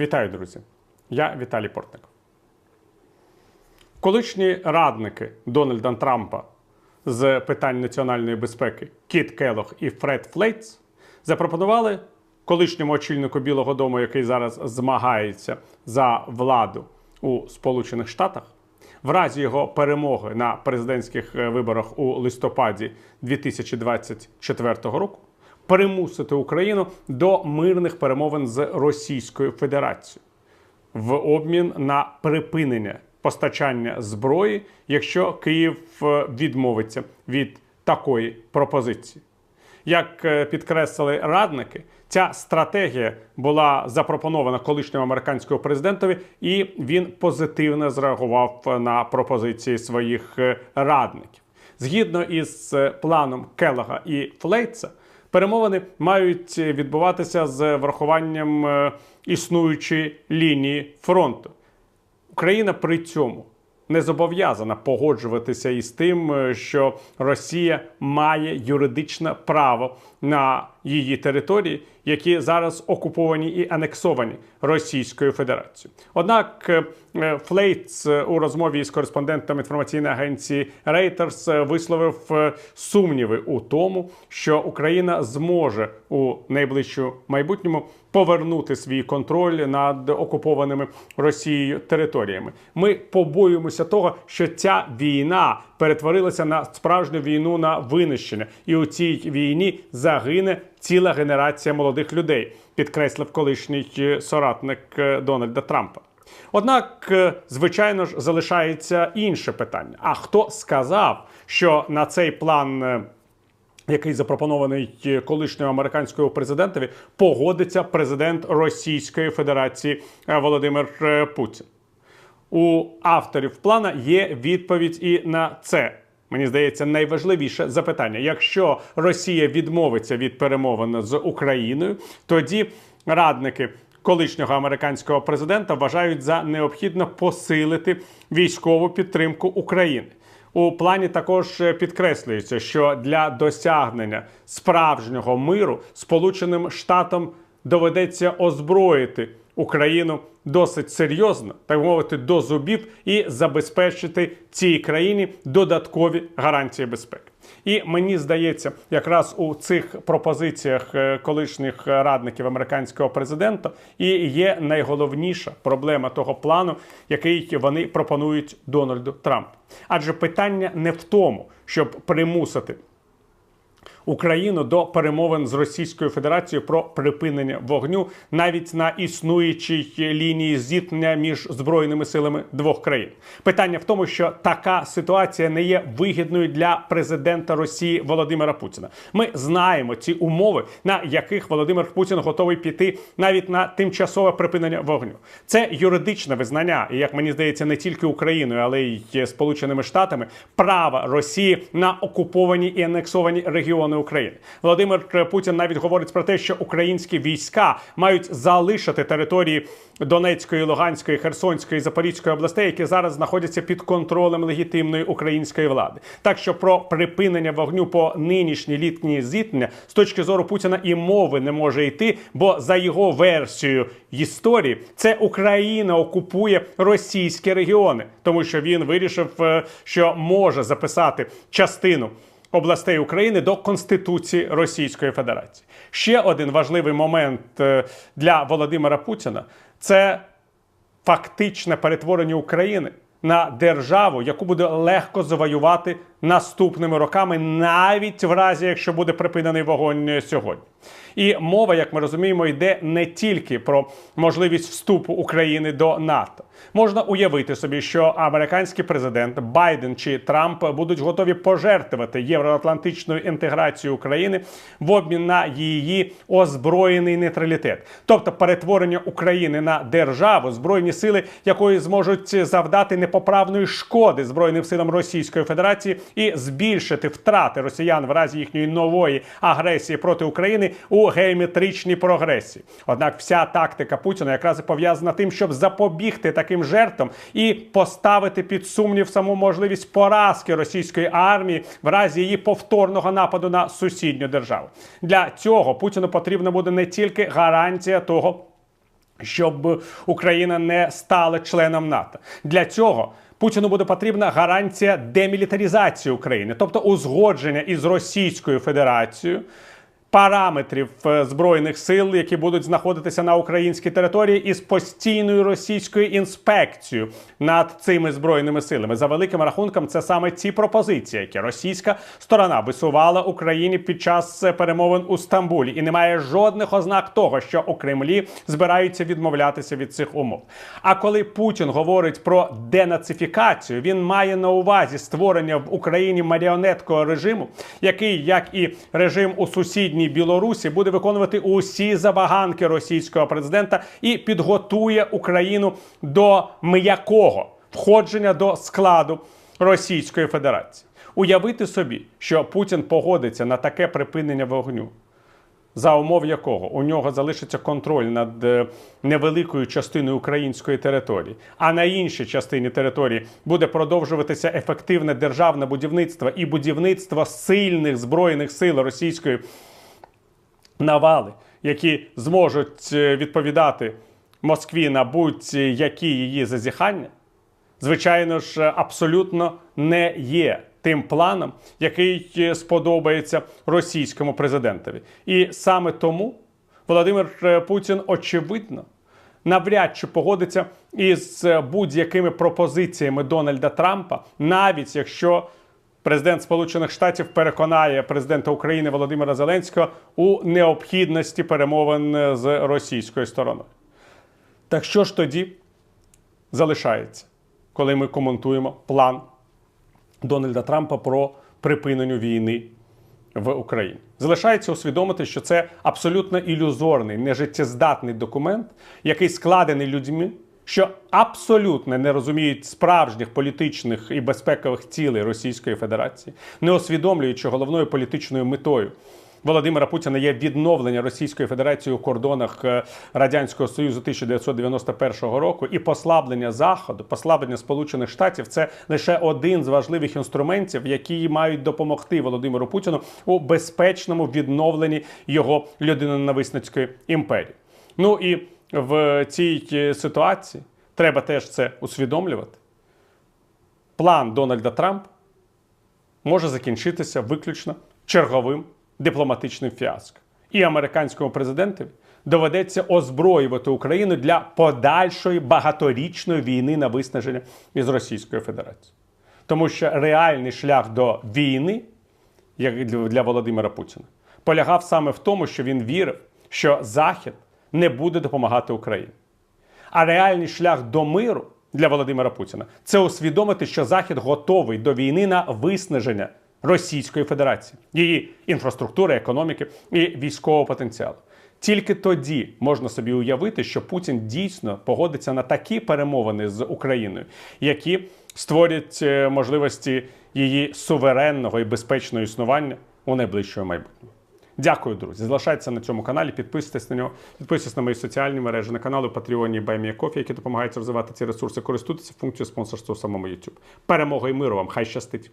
Вітаю, друзі! Я Віталій Портник. Колишні радники Дональда Трампа з питань національної безпеки Кіт Келох і Фред Флейтс запропонували колишньому очільнику Білого Дому, який зараз змагається за владу у Сполучених Штатах, в разі його перемоги на президентських е, виборах у листопаді 2024 року примусити Україну до мирних перемовин з Російською Федерацією в обмін на припинення постачання зброї, якщо Київ е, відмовиться від такої пропозиції. Як е, підкреслили радники, ця стратегія була запропонована колишньому американському президентові, і він позитивно зреагував на пропозиції своїх е, радників. Згідно із е, планом Келлога і Флейтса, перемовини мають відбуватися з врахуванням е, існуючої лінії фронту. Україна при цьому не зобов'язана погоджуватися із тим, е, що Росія має юридичне право на її території, які зараз окуповані і анексовані Російською Федерацією. Однак е, е, Флейтс е, у розмові із кореспондентом інформаційної агенції Reuters висловив сумніви у тому, що Україна зможе у найближчому майбутньому повернути свій контроль над окупованими Росією територіями. Ми побоюємося того, що ця війна перетворилася на справжню війну на винищення, і у цій війні загине ціла генерація молодих людей, підкреслив колишній е, соратник е, Дональда Трампа. Однак, е, звичайно ж, залишається інше питання: а хто сказав, що на цей план? який запропонований колишньому американському президентові, погодиться президент Російської Федерації Володимир Путін. У авторів плана є відповідь і на це. Мені здається, найважливіше запитання. Якщо Росія відмовиться від перемовин з Україною, тоді радники колишнього американського президента вважають за необхідно посилити військову підтримку України. У плані також підкреслюється, що для досягнення справжнього миру Сполученим Штатам доведеться озброїти Україну досить серйозно, так мовити, до зубів і забезпечити цій країні додаткові гарантії безпеки. І мені здається, якраз у цих пропозиціях е, колишніх радників американського президента і є найголовніша проблема того плану, який вони пропонують Дональду Трампу. Адже питання не в тому, щоб примусити Україну до перемовин з Російською Федерацією про припинення вогню навіть на існуючій лінії зіткнення між збройними силами двох країн. Питання в тому, що така ситуація не є вигідною для президента Росії Володимира Путіна. Ми знаємо ці умови, на яких Володимир Путін готовий піти навіть на тимчасове припинення вогню. Це юридичне визнання, і як мені здається, не тільки Україною, але й Сполученими Штатами права Росії на окуповані і анексовані регіони України. Володимир Путін навіть говорить про те, що українські війська мають залишити території Донецької, Луганської, Херсонської, Запорізької областей, які зараз знаходяться під контролем легітимної української влади. Так що про припинення вогню по нинішній літній зіткнення з точки зору Путіна і мови не може йти, бо за його версією історії це Україна окупує російські регіони, тому що він вирішив, е, що може записати частину областей України до Конституції Російської Федерації. Ще один важливий момент е, для Володимира Путіна це фактичне перетворення України на державу, яку буде легко завоювати наступними роками, навіть в разі, якщо буде припинений вогонь сьогодні. І мова, як ми розуміємо, йде не тільки про можливість вступу України до НАТО. Можна уявити собі, що американський президент Байден чи Трамп будуть готові пожертвувати євроатлантичною інтеграцією України в обмін на її озброєний нейтралітет, тобто перетворення України на державу, збройні сили якої зможуть завдати непоправної шкоди збройним силам Російської Федерації і збільшити втрати росіян в разі їхньої нової агресії проти України у геометричній прогресії. Однак, вся тактика Путіна якраз і пов'язана тим, щоб запобігти таким жертвам і поставити під сумнів саму можливість поразки російської армії в разі її повторного нападу на сусідню державу. Для цього Путіну потрібна буде не тільки гарантія того щоб Україна не стала членом НАТО. Для цього Путіну буде потрібна гарантія демілітаризації України, тобто узгодження із Російською Федерацією. Параметрів е, збройних сил, які будуть знаходитися на українській території, із постійною російською інспекцією над цими збройними силами. За великим рахунком, це саме ці пропозиції, які російська сторона висувала Україні під час е, перемовин у Стамбулі, і немає жодних ознак того, що у Кремлі збираються відмовлятися від цих умов. А коли Путін говорить про денацифікацію, він має на увазі створення в Україні маріонеткового режиму, який, як і режим у сусідній Білорусі, буде виконувати усі забаганки російського президента і підготує Україну до м'якого входження до складу Російської Федерації. Уявити собі, що Путін погодиться на таке припинення вогню за умов якого у нього залишиться контроль над е, невеликою частиною української території, а на іншій частині території буде продовжуватися ефективне державне будівництво і будівництво сильних збройних сил російської навали, які зможуть е, відповідати Москві на будь-які її зазіхання, звичайно ж, абсолютно не є тим планом, який е, сподобається російському президентові. І саме тому Володимир е, Путін очевидно навряд чи погодиться із будь-якими пропозиціями Дональда Трампа, навіть якщо президент Сполучених Штатів переконає президента України Володимира Зеленського у необхідності перемовин з російською стороною. Так що ж тоді залишається, коли ми коментуємо план Дональда Трампа про припинення війни в Україні. Залишається усвідомити, що це абсолютно ілюзорний, нежиттєздатний документ, який складений людьми, що абсолютно не розуміють справжніх політичних і безпекових цілей Російської Федерації, не усвідомлюючи головною політичною метою Володимира Путіна є відновлення Російської Федерації у кордонах е, Радянського Союзу 1991 року і послаблення Заходу, послаблення Сполучених Штатів це лише один з важливих інструментів, які мають допомогти Володимиру Путіну у безпечному відновленні його людиноненависницької імперії. Ну і в цій е, ситуації треба теж це усвідомлювати. План Дональда Трампа може закінчитися виключно черговим дипломатичним фіаско. І американському президентові доведеться озброювати Україну для подальшої багаторічної війни на виснаження із Російською Федерацією. Тому що реальний шлях до війни, як для Володимира Путіна, полягав саме в тому, що він вірив, що Захід не буде допомагати Україні. А реальний шлях до миру для Володимира Путіна це усвідомити, що Захід готовий до війни на виснаження Російської Федерації, її інфраструктури, економіки і військового потенціалу. Тільки тоді можна собі уявити, що Путін дійсно погодиться на такі перемовини з Україною, які створять е, можливості її суверенного і безпечного існування у найближчому майбутньому. Дякую, друзі. Залишайтеся на цьому каналі, підписуйтесь на нього, підписуйтесь на мої соціальні мережі, на канали Patreon і BuyMeACoffee, які допомагають розвивати ці ресурси, користуйтеся функцією спонсорства у самому YouTube. Перемога і миру вам! Хай щастить!